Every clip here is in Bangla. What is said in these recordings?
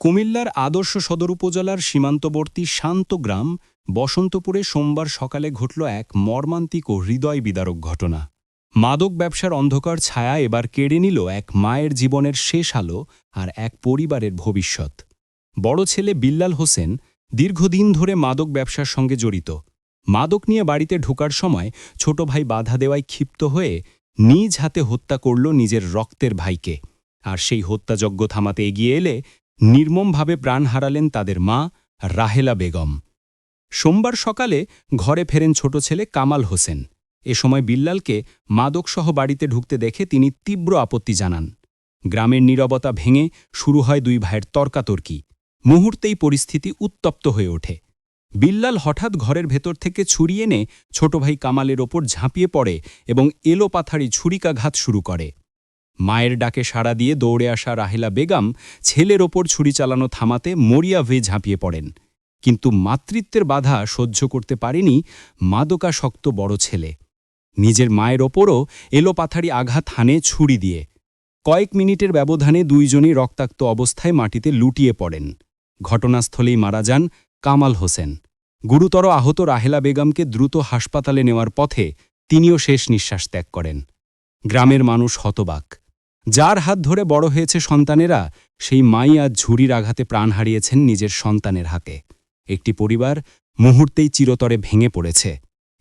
কুমিল্লার আদর্শ সদর উপজেলার সীমান্তবর্তী শান্ত গ্রাম বসন্তপুরে সোমবার সকালে ঘটল এক মর্মান্তিক ও হৃদয় বিদারক ঘটনা। মাদক ব্যবসার অন্ধকার ছায়া এবার কেড়ে নিল এক মায়ের জীবনের শেষ আলো আর এক পরিবারের ভবিষ্যৎ। বড় ছেলে বিল্লাল হোসেন দীর্ঘদিন ধরে মাদক ব্যবসার সঙ্গে জড়িত। মাদক নিয়ে বাড়িতে ঢোকার সময় ছোট ভাই বাধা দেওয়ায় ক্ষিপ্ত হয়ে নিজ হাতে হত্যা করল নিজের রক্তের ভাইকে। আর সেই হত্যাযজ্ঞ থামাতে এগিয়ে এলে নির্মমভাবে প্রাণ হারালেন তাদের মা, রাহেলা বেগম। সোমবার সকালে ঘরে ফেরেন ছোট ছেলে কামাল হোসেন। এ সময় বিল্লালকে মাদকসহ বাড়িতে ঢুকতে দেখে তিনি তীব্র আপত্তি জানান। গ্রামের নীরবতা ভেঙে শুরু হয় দুই ভাইয়ের তর্কাতর্কি। মুহূর্তেই পরিস্থিতি উত্তপ্ত হয়ে ওঠে। বিল্লাল হঠাৎ ঘরের ভেতর থেকে ছুরি এনে ছোট ভাই কামালের ওপর ঝাঁপিয়ে পড়ে এবং এলোপাথারি ছুরিকাঘাত শুরু করে। মায়ের ডাকে সাড়া দিয়ে দৌড়ে আসা রাহেলা বেগম ছেলের ওপর ছুরি চালানো থামাতে মরিয়া হয়ে ঝাঁপিয়ে পড়েন। কিন্তু মাতৃত্বের বাধা সহ্য করতে পারেনি মাদকাসক্ত বড় ছেলে। নিজের মায়ের ওপরও এলোপাথারি আঘাত হানে ছুরি দিয়ে। কয়েক মিনিটের ব্যবধানে দুইজনই রক্তাক্ত অবস্থায় মাটিতে লুটিয়ে পড়েন। ঘটনাস্থলেই মারা যান কামাল হোসেন। গুরুতর আহত রাহেলা বেগমকে দ্রুত হাসপাতালে নেওয়ার পথে তিনিও শেষ নিঃশ্বাস ত্যাগ করেন। গ্রামের মানুষ হতবাক। যার হাত ধরে বড় হয়েছে সন্তানেরা, সেই মাই আজ ঝুড়ির আঘাতে প্রাণ হারিয়েছেন নিজের সন্তানের হাতে। একটি পরিবার মুহূর্তেই চিরতরে ভেঙে পড়েছে।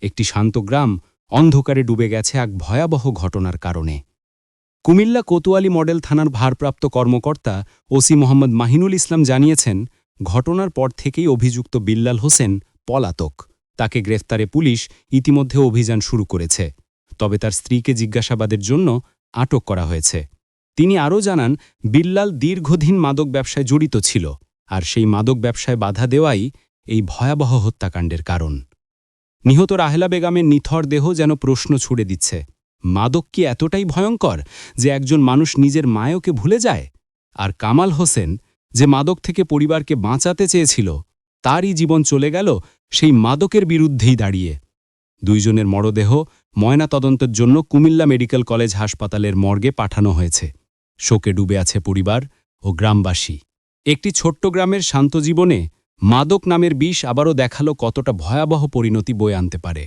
একটি শান্ত গ্রাম অন্ধকারে ডুবে গেছে এক ভয়াবহ ঘটনার কারণে। কুমিল্লা কোতোয়ালি মডেল থানার ভারপ্রাপ্ত কর্মকর্তা ওসি মোহাম্মদ মাহিনুল ইসলাম জানিয়েছেন, ঘটনার পর থেকেই অভিযুক্ত বিল্লাল হোসেন পলাতক। তাকে গ্রেফতারে পুলিশ ইতিমধ্যে অভিযান শুরু করেছে। তবে তার স্ত্রীকে জিজ্ঞাসাবাদের জন্য আটক করা হয়েছে। তিনি আরও জানান, বিল্লাল দীর্ঘদিন মাদক ব্যবসায় জড়িত ছিল, আর সেই মাদক ব্যবসায় বাধা দেওয়াই এই ভয়াবহ হত্যাকাণ্ডের কারণ। নিহত রাহেলা বেগমের নিথর দেহ যেন প্রশ্ন ছুড়ে দিচ্ছে, মাদক কি এতটাই ভয়ঙ্কর যে একজন মানুষ নিজের মায়কে ভুলে যায়? আর কামাল হোসেন যে মাদক থেকে পরিবারকে বাঁচাতে চেয়েছিল, তারই জীবন চলে গেল সেই মাদকের বিরুদ্ধেই দাঁড়িয়ে। দুইজনের মরদেহ ময়না তদন্তের জন্য কুমিল্লা মেডিকেল কলেজ হাসপাতালের মর্গে পাঠানো হয়েছে। শোকে ডুবে আছে পরিবার ও গ্রামবাসী। একটি ছোট্ট গ্রামের শান্ত জীবনে মাদক নামের বিষ আবারও দেখাল কতটা ভয়াবহ পরিণতি বয়ে আনতে পারে।